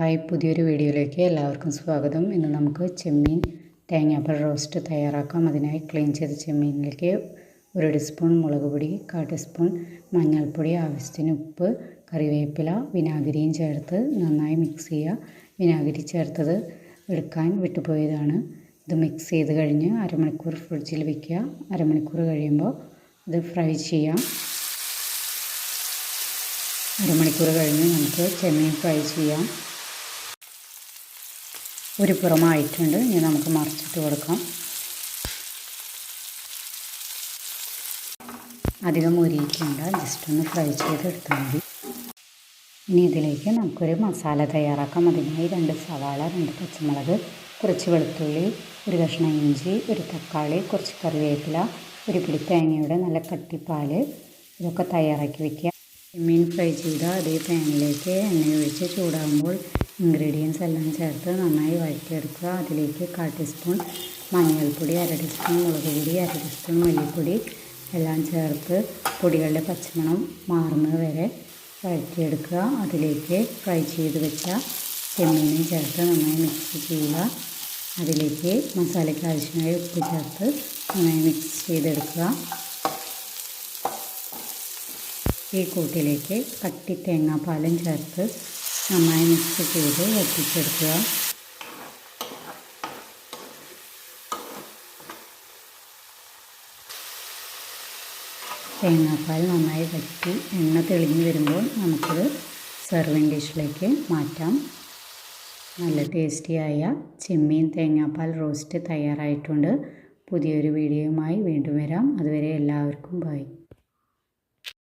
Hi പുതിയൊരു വീഡിയോയിലേക്ക് എല്ലാവർക്കും സ്വാഗതം. ഇന്ന് നമുക്ക് ചെമ്മീൻ തേങ്ങാപ്പഴ റോസ്റ്റ് തയ്യാറാക്കാം. അതിനായി ക്ലീൻ ചെയ്ത ചെമ്മീനിലേക്ക് ഒരു ടീസ്പൂൺ മുളക് പൊടി കാ ടീസ്പൂൺ മഞ്ഞൾപ്പൊടി ആവശ്യത്തിന് ഉപ്പ് കറിവേപ്പില വിനാഗിരിയും ചേർത്ത് നന്നായി മിക്സ് ചെയ്യുക. വിനാഗിരി ചേർത്തത് എടുക്കാൻ വിട്ടുപോയതാണ്. ഇത് മിക്സ് ചെയ്ത് കഴിഞ്ഞ് അരമണിക്കൂർ ഫ്രിഡ്ജിൽ വയ്ക്കുക അരമണിക്കൂർ കഴിയുമ്പോൾ ഇത് ഫ്രൈ ചെയ്യാം. അരമണിക്കൂർ കഴിഞ്ഞ് നമുക്ക് ചെമ്മീൻ ഫ്രൈ ചെയ്യാം. ഒരു പുറമായിട്ടുണ്ട്. ഇനി നമുക്ക് മറിച്ചിട്ട് കൊടുക്കാം. അധികം മുരിയിക്കേണ്ട ജസ്റ്റ് ഒന്ന് ഫ്രൈ ചെയ്തെടുത്താൽ മതി. ഇനി ഇതിലേക്ക് നമുക്കൊരു മസാല തയ്യാറാക്കാം. അതിനായി രണ്ട് സവാള രണ്ട് പച്ചമുളക് കുറച്ച് വെളുത്തുള്ളി ഒരു കഷ്ണം ഇഞ്ചി ഒരു തക്കാളി കുറച്ച് കറിവേപ്പില ഒരു പിടി തേങ്ങയുടെ നല്ല കട്ടിപ്പാൽ ഇതൊക്കെ തയ്യാറാക്കി വയ്ക്കുക മീൻ ഫ്രൈ ചെയ്ത അതേ പാനിലേക്ക് എണ്ണ ഒഴിച്ച് ചൂടാകുമ്പോൾ ഇൻഗ്രീഡിയൻസ് എല്ലാം ചേർത്ത് നന്നായി വഴറ്റിയെടുക്കുക. അതിലേക്ക് കാ ടീസ്പൂൺ മഞ്ഞൾപ്പൊടി അര ടീസ്പൂൺ മുളക് പൊടി അര ടീസ്പൂൺ മല്ലിപ്പൊടി എല്ലാം ചേർത്ത് പൊടികളുടെ പച്ചമണം മാറുന്നത് വരെ വഴറ്റിയെടുക്കുക. അതിലേക്ക് ഫ്രൈ ചെയ്ത് വെച്ച ചെമ്മീനും ചേർത്ത് നന്നായി മിക്സ് ചെയ്യുക. അതിലേക്ക് മസാലയ്ക്ക് ആവശ്യമായ ഉപ്പ് ചേർത്ത് നന്നായി മിക്സ് ചെയ്തെടുക്കുക. ഈ കൂട്ടിലേക്ക് കട്ടി തേങ്ങാപ്പാലും ചേർത്ത് നന്നായി മിക്സ് ചെയ്ത് വറ്റിച്ചെടുക്കുക. തേങ്ങാപ്പാൽ നന്നായി വറ്റി എണ്ണ തെളിഞ്ഞു വരുമ്പോൾ നമുക്കത് സെർവിങ് ഡിഷിലേക്ക് മാറ്റാം. നല്ല ടേസ്റ്റിയായ ചെമ്മീൻ തേങ്ങാപ്പാൽ റോസ്റ്റ് തയ്യാറായിട്ടുണ്ട്. പുതിയൊരു വീഡിയോയുമായി വീണ്ടും വരാം. അതുവരെ എല്ലാവർക്കും ബൈ